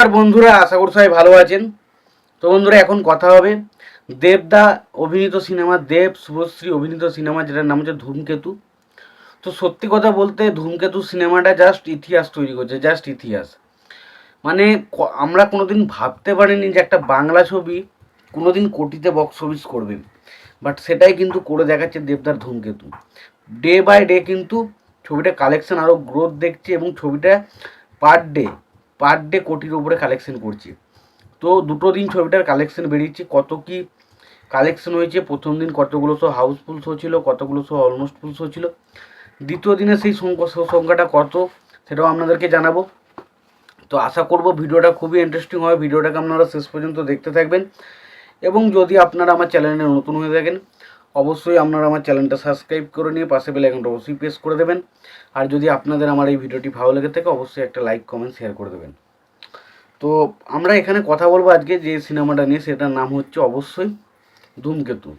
আর বন্ধুরা, আশা করি সবাই ভালো আছেন। তো বন্ধুরা, এখন কথা হবে দেবদা অভিনীত সিনেমা, দেব শুভশ্রী অভিনীত সিনেমা, যেটার নাম হচ্ছে ধূমকেতু। তো সত্যি কথা বলতে, ধূমকেতু সিনেমাটা জাস্ট ইতিহাস তৈরি করছে জাস্ট ইতিহাস। মানে আমরা কোনোদিন ভাবতে পারিনি যে একটা বাংলা ছবি কোনোদিন কোটিতে বক্স অফিস করবে। বাট সেটাই কিন্তু করে দেখাচ্ছে দেবদার ধূমকেতু। ডে বাই ডে কিন্তু ছবিটা কালেকশন আরও গ্রোথ দেখছে এবং ছবিটা পার ডে পার ডে কোটির উপরে কালেকশন করছে। তো দুটো দিন ছবিটার কালেকশন বেরিয়েছে, কত কি কালেকশন হয়েছে, প্রথম দিন কতগুলো শো হাউসফুল শো ছিল কতগুলো শো অলমোস্ট ফুল শো ছিল দ্বিতীয় দিনে সেই শো সংখ্যাটা কত, সেটাও আপনাদেরকে জানাব। তো আশা করব ভিডিওটা খুবই ইন্টারেস্টিং হবে, ভিডিওটাকে আপনারা শেষ পর্যন্ত দেখতে থাকবেন। এবং যদি আপনারা আমার চ্যানেলে নতুন হয়ে থাকেন অবশ্যই আপনারা আমার চ্যানেলটা সাবস্ক্রাইব করে নিয়ে পাশে বেল আইকনটা অবশ্যই প্রেস করে দেবেন। আর যদি আপনাদের আমার এই ভিডিওটি ভালো লেগে থাকে, অবশ্যই একটা লাইক, কমেন্ট, শেয়ার করে দেবেন। তো আমরা এখানে কথা বলব আজকে যে সিনেমাটা নিয়ে, সেটার নাম হচ্ছে অবশ্যই ধূমকেতু।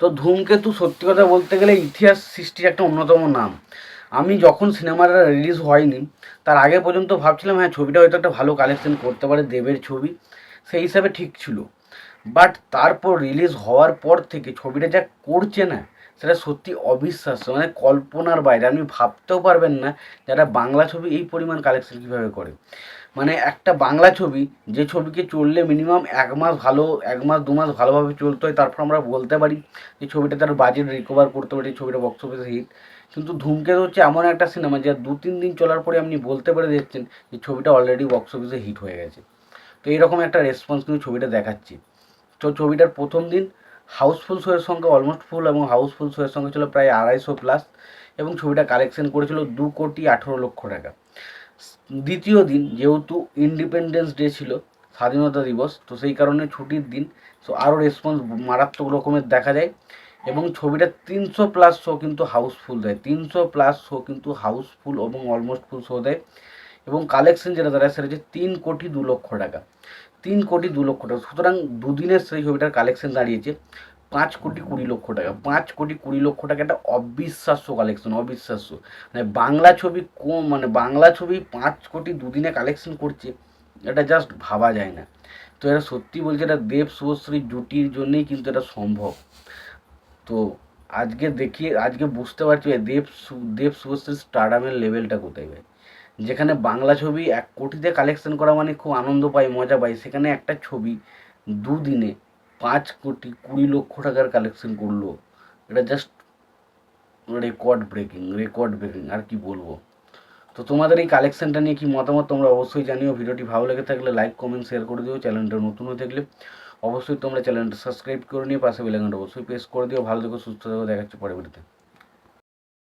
তো ধূমকেতু সত্যি কথা বলতে গেলে ইতিহাস সৃষ্টির একটা অন্যতম নাম। আমি যখন সিনেমাটা রিলিজ হয়নি, তার আগে পর্যন্ত ভাবছিলাম হ্যাঁ ছবিটা হয়তো একটা ভালো কালেকশন করতে পারে দেবের ছবি। সেই হিসাবে ঠিক ছিল। বাট তারপর রিলিজ হওয়ার পর থেকে ছবিটা যা করছে না, সেটা সত্যি অবিশ্বাস্য। মানে কল্পনার বাইরে। আপনি ভাবতেও পারবেন না যারা বাংলা ছবি এই পরিমাণ কালেকশন কীভাবে করে। মানে একটা বাংলা ছবি, যে ছবিকে চললে মিনিমাম এক মাস ভালো, এক মাস, দু মাস ভালোভাবে চলতে হয়, তারপর আমরা বলতে পারি যে ছবিটা তার বাজেট রিকভার করতে পারি ছবিটা বক্স অফিসে হিট কিন্তু ধূমকেতু হচ্ছে এমন একটা সিনেমা যা দু, তিন দিন চলার পরে আপনি বলতে পেরে দেখছেন যে ছবিটা অলরেডি বক্স অফিসে হিট হয়ে গেছে। তো এইরকম একটা রেসপন্স কিন্তু ছবিটা দেখাচ্ছে। তো ছবিটার প্রথম দিন হাউসফুল শোয়ের সংখ্যা অলমোস্ট ফুল এবং হাউসফুল শোয়ের সংখ্যা ছিল প্রায় আড়াইশো প্লাস এবং ছবিটা কালেকশন করেছিল দু কোটি আঠেরো লক্ষ টাকা। দ্বিতীয় দিন যেহেতু ইন্ডিপেন্ডেন্স ডে ছিল, স্বাধীনতা দিবস, তো সেই কারণে ছুটির দিন সো আরও রেসপন্স মারাত্মক রকমের দেখা যায় এবং ছবিটা তিনশো প্লাস শো কিন্তু হাউসফুল দেয়। তিনশো প্লাস শো কিন্তু হাউসফুল এবং অলমোস্ট ফুল শো দেয়। এবং কালেকশন যেটা দাঁড়ায় সেটা হচ্ছে তিন কোটি দু লক্ষ টাকা। তিন কোটি দু লক্ষ টাকা। সুতরাং দুদিনের সেই ছবিটার কালেকশন দাঁড়িয়েছে পাঁচ কোটি কুড়ি লক্ষ টাকা। পাঁচ কোটি কুড়ি লক্ষ টাকা একটা অবিশ্বাস্য কালেকশন অবিশ্বাস্য। মানে বাংলা ছবি কম মানে বাংলা ছবি পাঁচ কোটি দুদিনে কালেকশন করছে, এটা জাস্ট ভাবা যায় না। তো এটা সত্যি বলছে এটা দেব শুভশ্রী জুটির জন্যই কিন্তু এটা সম্ভব। তো আজকে দেখি আজকে বুঝতে পারছি দেব দেব শুভশ্রীর স্টারডামের লেভেলটা কোথায় ভাই? যেখানে বাংলা ছবি এক কোটিতে কালেকশন করা মানে খুব আনন্দ পাই মজা পাই সেখানে একটা ছবি দুদিনে পাঁচ কোটি কুড়ি লক্ষ টাকার কালেকশন করল। এটা just record breaking record breaking আর কি বলব? তো তোমাদের এই কালেকশনটা নিয়ে কি মতামত তোমরা অবশ্যই জানিও। ভিডিওটি ভালো লেগে থাকলে লাইক কমেন্ট শেয়ার করে দিও। চ্যানেলটা নতুন হয়ে থাকলে অবশ্যই তোমরা চ্যানেলটা সাবস্ক্রাইব করে নিয়ে পাশে বেলাইকনটা অবশ্যই প্রেস করে দিও। ভালো থেকো, সুস্থ থেকো। দেখাচ্ছে পরে ভিডিওতে